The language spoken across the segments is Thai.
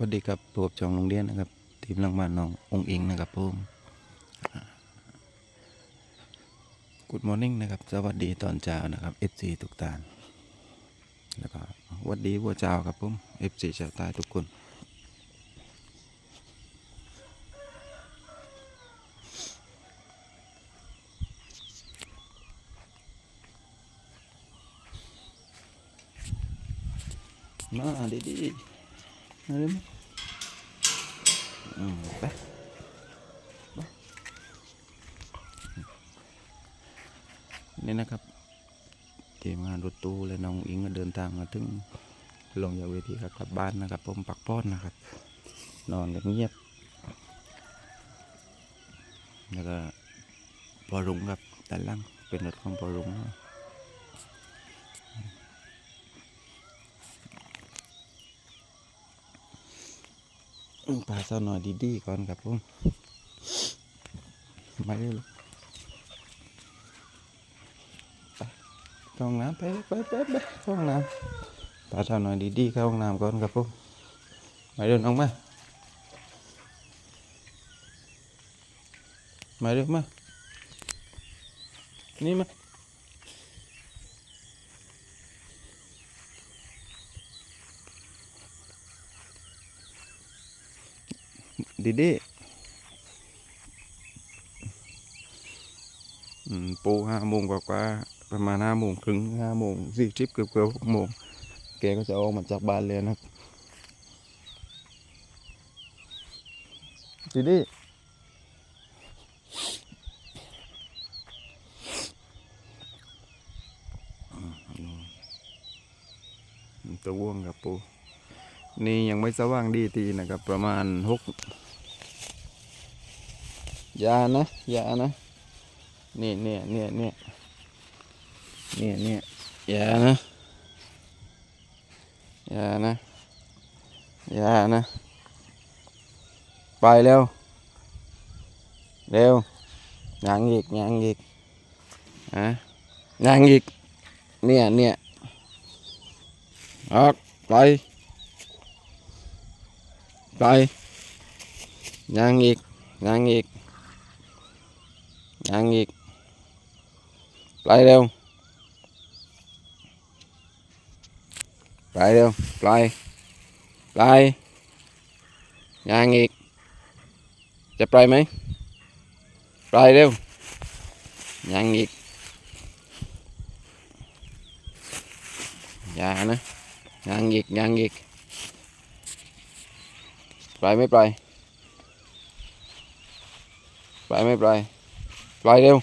สวัสดีครับตัวจองโรงเรียนนะครับ ทีมลังบ้านน้ององค์อิงนะครับผมกูดมอร์นิ่งนะครับ สวัสดีตอนเช้านะครับ FC ทุกท่าน แล้วก็สวัสดีวัวเจ้าครับผม FC ชาวใต้ทุกคน มาดีดีๆ เลยมั้ยอืมไปไปนี่นะครับทีมงานรถตู้และน้องอิงก็เดินทางมาถึงลงจากเวทีครับกลับบ้านนะครับผมปักป้อนนะครับ นอนกันเงียบ แล้วก็พอรุงครับด้านล่างเป็นรถของพอรุงนะ ปลาเจ้าหน่อยดีๆก่อนครับผมไม่ได้ลูกไปเข้าห้องน้ำไปไปไปไปเข้าห้องน้ำปลาเจ้าหน่อยดีๆเข้าห้องน้ำก่อนครับผมมาเดินออกมามาเดินมานี่มา ดีๆอืมปูห้าโมงกว่าๆประมาณห้าโมงครึ่งห้าโมงสี่สิบเกือบเกือบหกโมงแกก็จะออกมาจากบ้านเลยนะครับดีๆตัวว่วงครับปูนี่ยังไม่สว่างดีทีนะครับ ประมาณหก อยานะอยานะเนี่ยเนี่ยเนี่ยเนี่ยเนี่ยเนี่ยอยานะอยานะอยานะ ไปเร็ว เร็วยังอีกยังอีกฮะยังอีกเนี่ยเนี่ยออกไป ไปยังอีกยังอีก ยังอีกไปเร็วไปเร็วไปไปยังอีกจะไปไหมไปเร็วยังอีกอย่านะยังอีกยังอีกปล่อยไม่ปล่อยปล่อยไม่ปล่อย ปล่อยเร็ว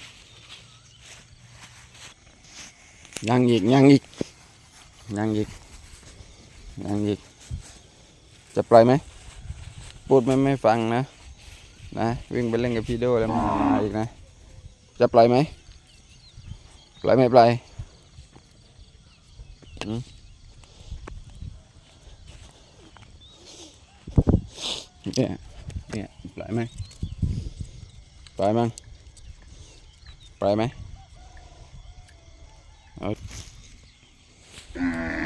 ยังอีก ยังอีก ยังอีก ยังอีก จะปล่อยไหมพูดไม่ไม่ฟังนะ นะ วิ่งไปเล่นกับพี่โดแล้วมาอีกนะ จะปล่อยไหมปล่อยไม่ปล่อยเนี่ยเนี่ยปล่อยไหมปล่อยมั้ง ไปไหม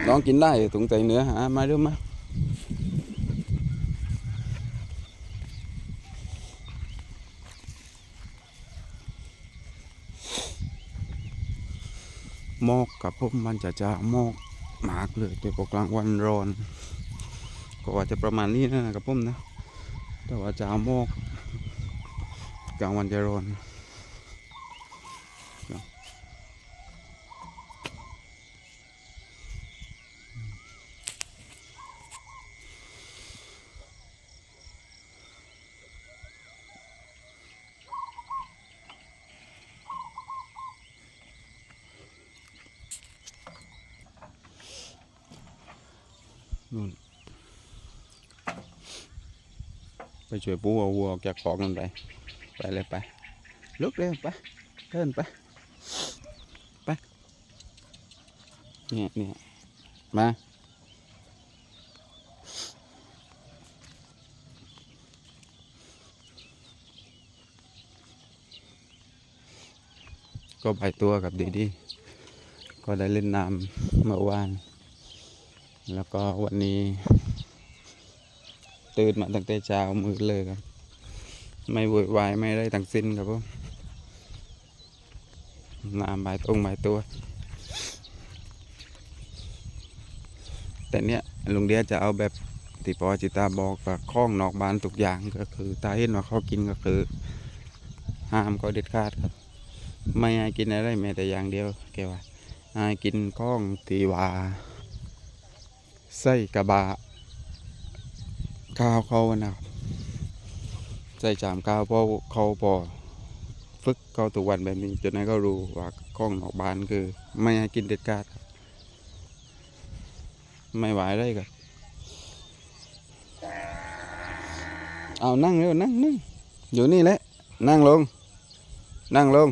น้องกินได้ถุงใส่เนื้อหามาเรื่อมาหมอกกับผมมันจะจะหมอกมากเลยแต่พอกลางวันร้อน ก็ว่าจะประมาณนี้นะครับผมนะ แต่ว่าจะหมอกกลางวันจะร้อน นู่น ไปช่วยปูเอาวัวออกจากคอกนั่นไปไปเลยไปลุกเร็วไปเดินไปไปเนี่ยเนี่ยมาก็ไปตัวกับดีดี ก็ได้เล่นน้ำเมื่อวาน แล้วก็วันนี้ ตื่นมาตั้งแต่เช้ามืดเลยครับ ไม่โวยวายไม่ได้ทั้งสิ้นครับผมน้ำใบตรงใบตัว แต่เนี้ยลุงเดียจะเอาแบบที่ปอจิตาบอกว่าคล้องนอกบ้านทุกอย่างก็คือตาเห็นว่าเขากินก็คือ ห้ามเขาเด็ดขาดครับ ไม่ให้กินอะไรแม้แต่อย่างเดียวแกว่าให้กินคล้องตีว่า ไส้กระบะข้าวเขานะครับใส่จามข้าวเพราะเขาพอฝึกเขาทุกวันแบบนี้จนนั้นก็รู้ว่าคล้องนอกบ้านคือ ไม่ให้กินเด็ดขาดไม่ไหวเลยครับเอานั่งเร็วนั่งนั่งอยู่นี่แหละ นั่งลง นั่งลง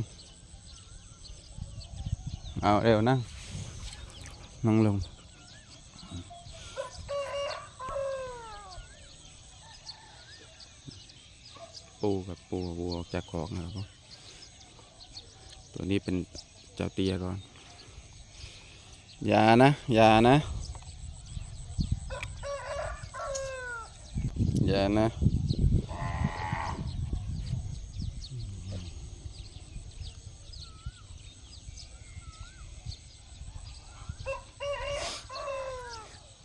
เอาเร็วนั่ง นั่งลง ปูกับปูวัวออกจากคอกนะครับ ตัวนี้เป็นเจ้าเตียก่อน อย่านะ อย่านะ อย่านะ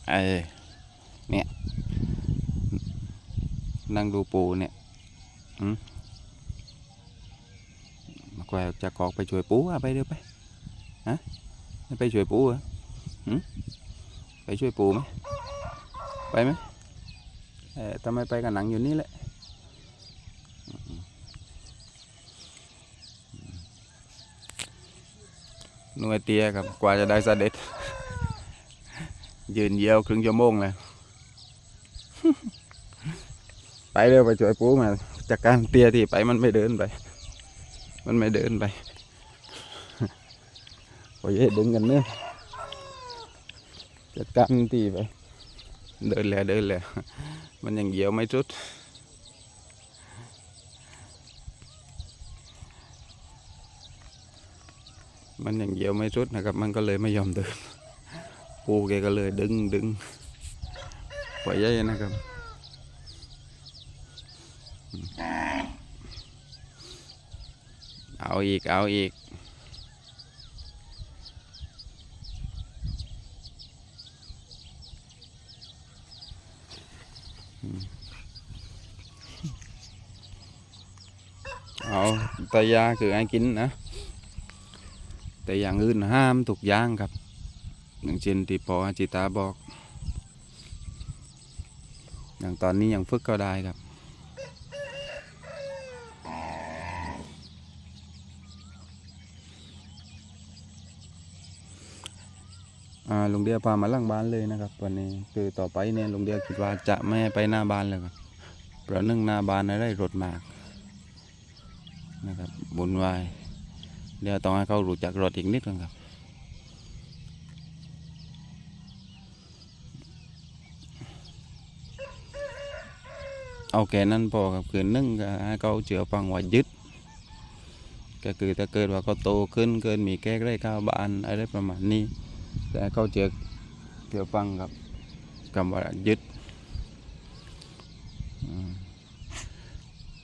ไอ้เนี่ย นั่งดูปูเนี่ย มาแกวจะกอกไปช่วยปูอะไปเดี๋ยวไปฮะไปช่วยปูอะอืมไปช่วยปูไหมไปไหมเออทำไมไปกันหนังอยู่นี่แหละหน่วยเตียครับกว่าจะได้เสด็จ ยืนเยี่ยวครึ่งชั่วโมงเลย ไปเร็วไปช่วยปูมา จากการเตียที่ไปมันไม่เดินไป มันไม่เดินไปโอ้ยดึงกันเนื้อจัดการตีไป เดินแล้วเดินแล้วมันยังเหี่ยวไม่สุดมันยังเหี่ยวไม่สุดนะครับ มันก็เลยไม่ยอมเดินปูแกก็เลยดึงดึงปล่อยใยนะครับ เอาอีก เอาอีก เอาแต่ยาคือไอ้กินนะ แต่อย่างอื่นห้ามทุกย่างครับ อย่างเช่นที่ปออาจิตาบอก อย่างตอนนี้ยังฝึกก็ได้ครับ อ่า ลุงเดียพามาล่างบ้านเลยนะครับวันนี้คือต่อไปเนี่ยลุงเดียคิดว่าจะไม่ไปหน้าบ้านเลยครับเพราะนึ่งหน้าบ้านได้รถมากนะครับบุญวายเดี๋ยวต้องให้เขารู้จักรถอีกนิดนึงครับเอาแค่นั้นพอครับคือนึ่งก็ให้เขาเชื่อฟังว่ายึดก็คือถ้าเกิดว่าเขาโตขึ้นเกินมีแก้ได้ข้าวบ้านอะไรประมาณนี้ แต่เขาเจอเชื่อฟังครับคำว่ายึด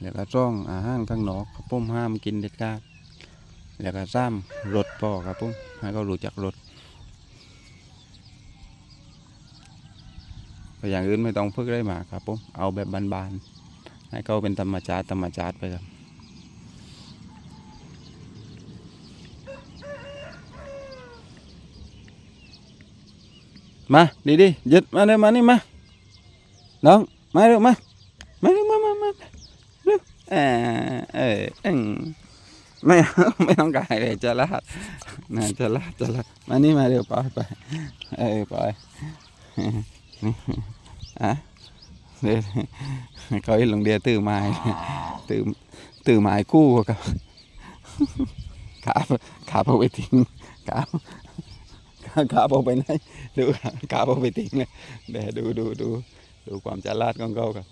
แล้วก็จ้องอาหารข้างนอกครับผมห้ามกินเด็ดขาดแล้วก็ซ้ำรถพอครับผมให้เขารู้จักรถอย่างอื่นไม่ต้องฝึกได้มาครับผมเอาแบบบานๆให้เขาเป็นธรรมชาติธรรมชาติไปครับ มาดีดียึดมาเร็วมานี่มาน้องมาเร็วมามาเร็วมามามาเร็วเออเอออืมไม่ไม่ต้องกายเลยจะลาดนะจะลาดจะลาดมานี่มาเร็วไปไปเออไปอะเดี๋ยวเขาหลงเดียตื้อไม้ตื้อตื้อไม้คู่กับขาขาเอาไปทิ้งขา ขาขาเอาไปไหนดูกาบเอาไปทิ้งเลยเดี๋ยวดูดูดูดูความฉลาดของเขาครับ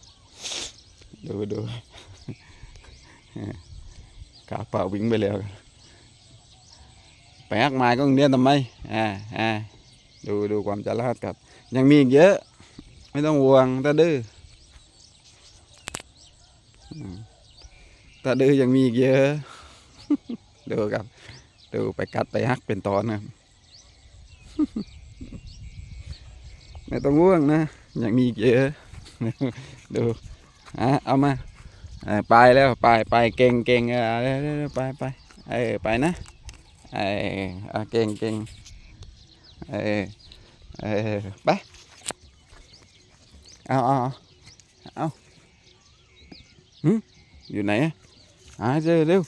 ดูดูกาเป่าวิ่งไปแล้วไปหักไม้ก็เนี้ยทำไมอ่าอ่าดูดูความฉลาดครับ ยังมีอีกเยอะ ไม่ต้องห่วงถ้าดื้ออืมถ้าดื้อยังมีอีกเยอะดูครับดูไปกัดไปฮักเป็นตอนนะ ไม่ต้องง่วงนะยังมีเยอะดูอะเอามาไปแล้วไปไปเก่งเก่งออเอาเร็วเร็วเร็วไปไปเออไปนะเออเก่งเก่งเออเออไปเอาเอาเอาเอาหึอยู่ไหนอะหาเจอเร็ว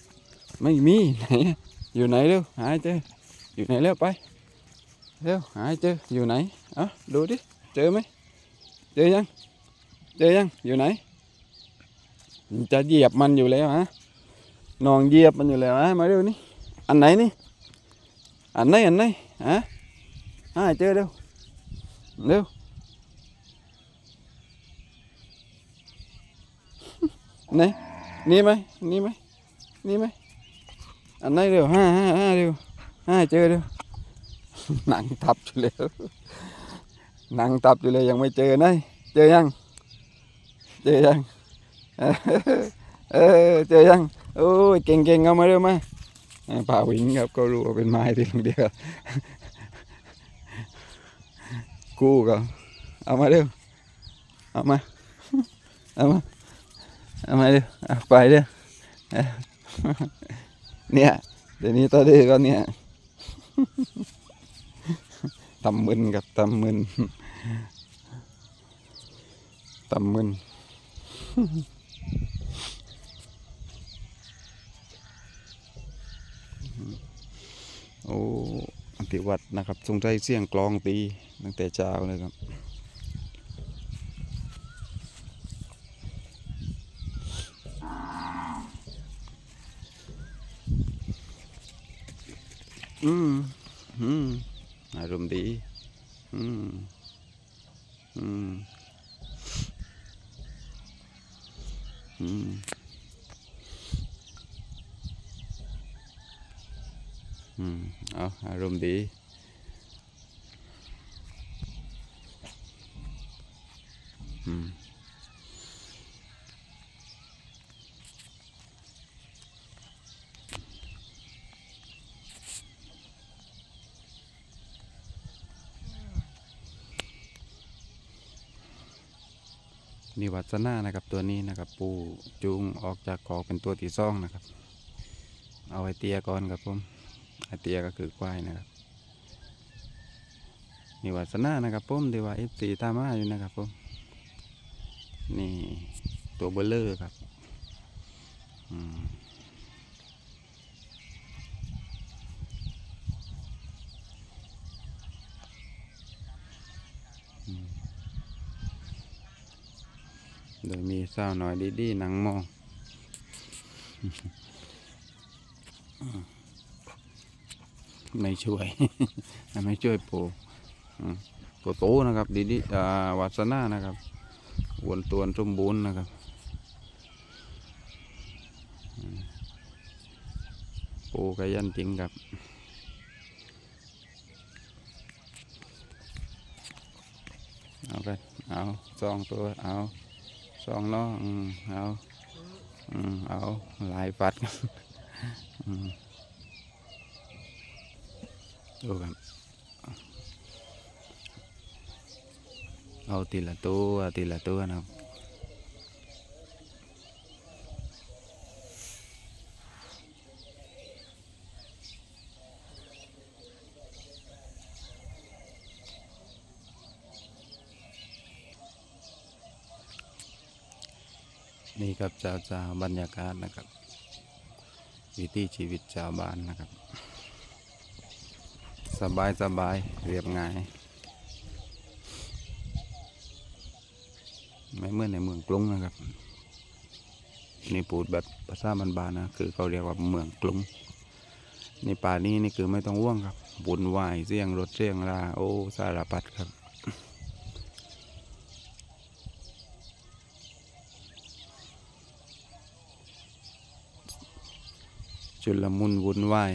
ไม่มีไหนอยู่ไหนเร็วหาเจออยู่ไหนเร็วไป เร็วหาเจออยู่ไหนอะดูดิเจอไหมเจอยังเจอยังอยู่ไหน จะเหยียบมันอยู่แล้วฮะนองเหยียบมันอยู่แล้วฮะมาเร็วนี่อันไหนนี่อันไหนอันไหนฮะหาเจอเร็วเร็วไหนนี่ไหมนี่ไหมนี่ไหมอันไหนเร็วห้าห้าห้าเร็วห้าเจอเร็ว หนังทับอยู่แล้วหนังทับอยู่เลยยังไม่เจอไหนเจอยัง เจอยัง เออเจอยังโอ้ยเก่งเก่งเอามาเร็วมาป่าวิงครับก็รู้ว่าเป็นไม้ทีเดียวกู้ก็เอามาเร็วเอามาเอามาเอามาเร็วไปเร็วเออเนี่ยเดี๋ยวนี้ตอนนี้ก็เนี่ย ตำมึนกับตำมึนตำมึนโอ้ที่วัดนะครับทรงใจเสียงกลองตีตั้งแต่เช้าเลยครับ อืม อืม อารมณ์ดี อืม อืม อืม อืม เอาอารมณ์ดี อืม นี่วัสนานะครับตัวนี้นะครับปูจูงออกจากกอกเป็นตัวที่ซ่องนะครับ เอาไว้เตียก่อนครับผมไอเตียก็คือควายนะครับนี่วัสนานะครับผมที่ว่าเอฟซีตามมาอยู่นะครับผม นี่ตัวเบลเลอร์ครับโดยมีสาวน้อยดีๆหนังมองไม่ช่วย ไม่ช่วยปูอืมตัวโตนะครับ ดีๆอ่าวัสนานะครับ วนตัวนสมบูรณ์นะครับปูกระยันจริงครับเอาไปเอาสองตัวเอาสองเนาะอืมเอาเอาหลายฟัด ดูครับ เอาทีละตัวทีละตัวนะครับนี่ครับเจ้าเจ้าบรรยากาศนะครับ วิถีชีวิตชาวบ้านนะครับ สบายสบายเรียบง่าย ไม่เหมื่อนในเมืองกรุงนะครับนี่พูดแบบภาษาบานๆนะคือเขาเรียกว่าเมืองกรุงในป่านี้นี่คือไม่ต้องว่วงครับบุญวายเสียงรถเสียงลาโอ้สารพัดครับจุลมุนวุ่นวาย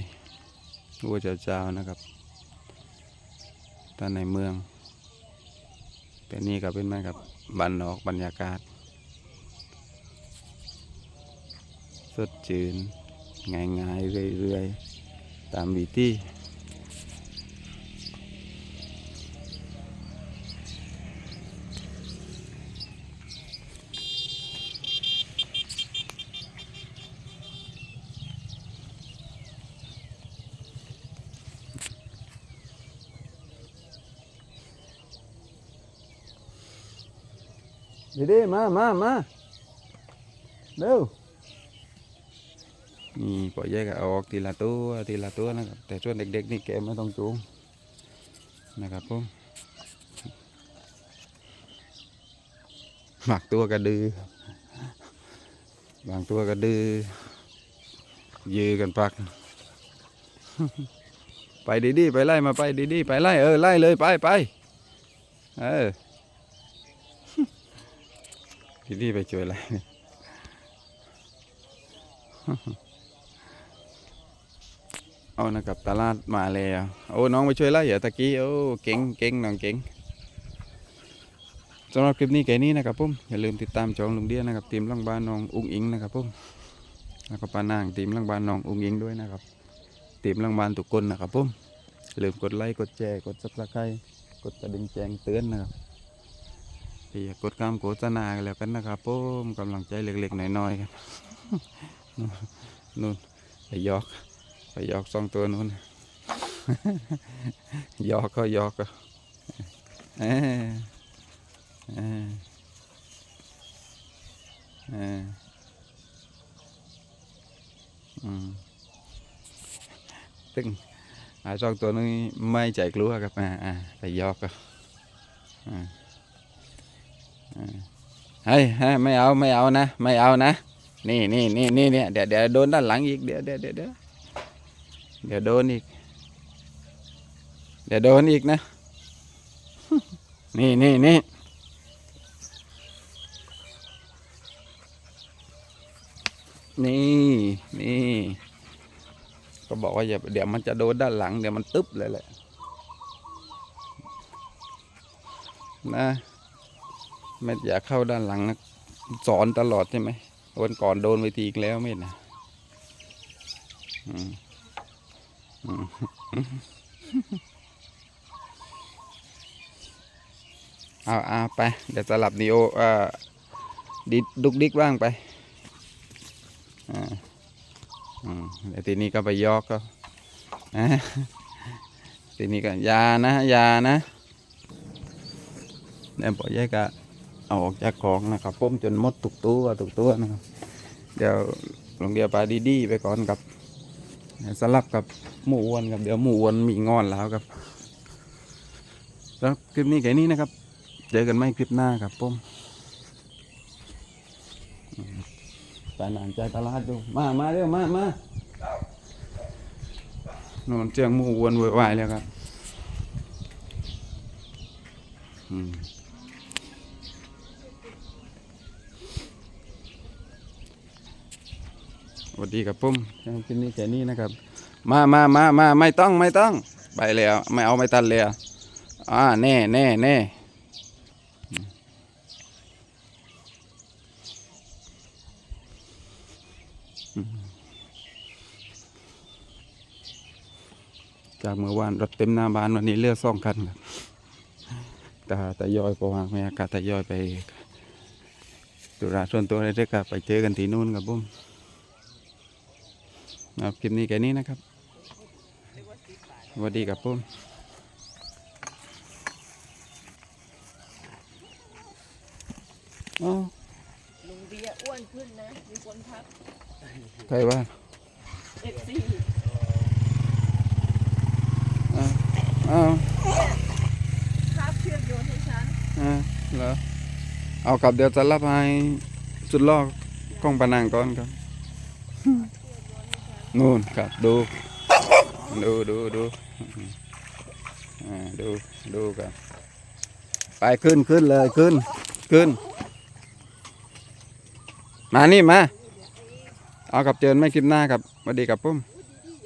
วัวเจ้าๆนะครับถ้าในเมือง ต่นี่ก็เป็นไมคกับบันออกบรรยากาศ สดชื่นง่ายๆเรื่อยๆ ตามวิธี ดีดีมามามาเร็วนี่ปล่อยแยกอออกทีละตัวทีละตัวนะครับแต่ส่วนเด็กๆนี่แกไม่ต้องจูงนะครับผมบางตัวกระดือบางตัวกระดือ ยือกันปัก ไปดีๆไปไล่มาไปดีๆไปไล่เออไล่เลยไปไปเออ ดีไปช่วยไล่เอานะครับตลาดมาแล้วโอ้น้องไปช่วยไล่เหรอตะกี้โอ้เก่งเก่งน้องเก่งสำหรับคลิปนี้แค่นี้นะครับผมอย่าลืมติดตามจองลุงเดียนะครับทีมลังบ้านน้องอุ้งอิงนะครับผมแล้วก็ปานางทีมลังบ้านน้องอุ้งอิงด้วยนะครับทีมลังบ้านทุกคนนะครับผมอย่าลืมกดไลค์กดแชร์กดซับสไครต์กดกระดิ่งแจ้งเตือนนะครับ ที่กดคำโฆษณากันแล้วกันนะครับผมกำลังใจเล็กๆน้อยๆครับนู่นไปยอก ไปยอกสองตัวนู้นยอกก็ยอกก็เออเออเอออืมตึงอ่าสองตัวนี้ไม่ใจกลัวครับอ่าอ่าไปยอกก็อ่าอ่า เฮ้ยฮ้ยไม่เอาไม่เอานะ ไม่เอานะ นี่นี่นี่นี่เนี่ยเดี๋ยวเดี๋ยวโดนด้านหลังอีกเดี๋ยวเดี๋ยวเดี๋ยวเดี๋ยวโดนอีก เดี๋ยวโดนอีกนะ นี่นี่นี่นี่นี่ก็บอกว่าอย่าเดี๋ยวมันจะโดนด้านหลังเดี๋ยวมันตึ๊บเลยแหละนะ ไม่อยากเข้าด้านหลังนะสอนตลอดใช่ไหมวันก่อนโดนไปทีอีกแล้วไม่นะเอาเอาไป เดี๋ยวสลับนีโอเอ่อดิดุกดิกบ้างไปอ่าอืมเดี๋ยวทีนี้ก็ไปยอกก็นะทีนี้ก็ยานะยานะเดี๋ยปล่อยแยกก็ เอาออกจากของนะครับผมจนหมดทุกตัวทุกตัวนะครับ เดี๋ยวลงเดียวปลาดีๆไปก่อนกับสลับกับหมูอ้วนครับเดี๋ยวหมูอ้วนมีงอนแล้วครับ แล้วคลิปนี้แค่นี้นะครับ เจอกันไม่คลิปหน้าครับผมอืมไปนานใจตลาดดูมามาเร็วมามาโนนเจียงหมูอ้วนโวยวายแล้วครับ อืม วัสดีครับผมคลิปนี้แค่นี้นะครับ มามามามาไม่ต้องไม่ต้อง ไปแล้วไม่เอาไม่ตันเลยอะอ่าแน่แน่แน่จากเมื่อวานรถเต็มหน้าบ้านวันนี้เลือกสองคันครับแต่แต่ยอยเพระว่าไม่อากาศแต่ยอยไปตุลาส่วนตัวอะไรเด็กๆไปเจอกันที่นู่นครับผม ครับคลิปนี้แค่นี้นะครับสวัสดีครับผมอ้าวลุงเบียร์อ้วนขึ้นนะ มีคนทักใครว่าเอฟซีอ้าวอ้าวภาพเชื่อมโยนให้ฉันอ้าวเหรอเอากลับเดี๋ยวจะรับให้สุดลอกกล้องปะนางก่อนครับ นู่นครับดูดูดูดูอ่าดูดูครับไปขึ้นขึ้นเลยขึ้นขึ้น มานี่มา เอากับเจนไม่คลิปหน้าครับสวัสดีครับปุ้ม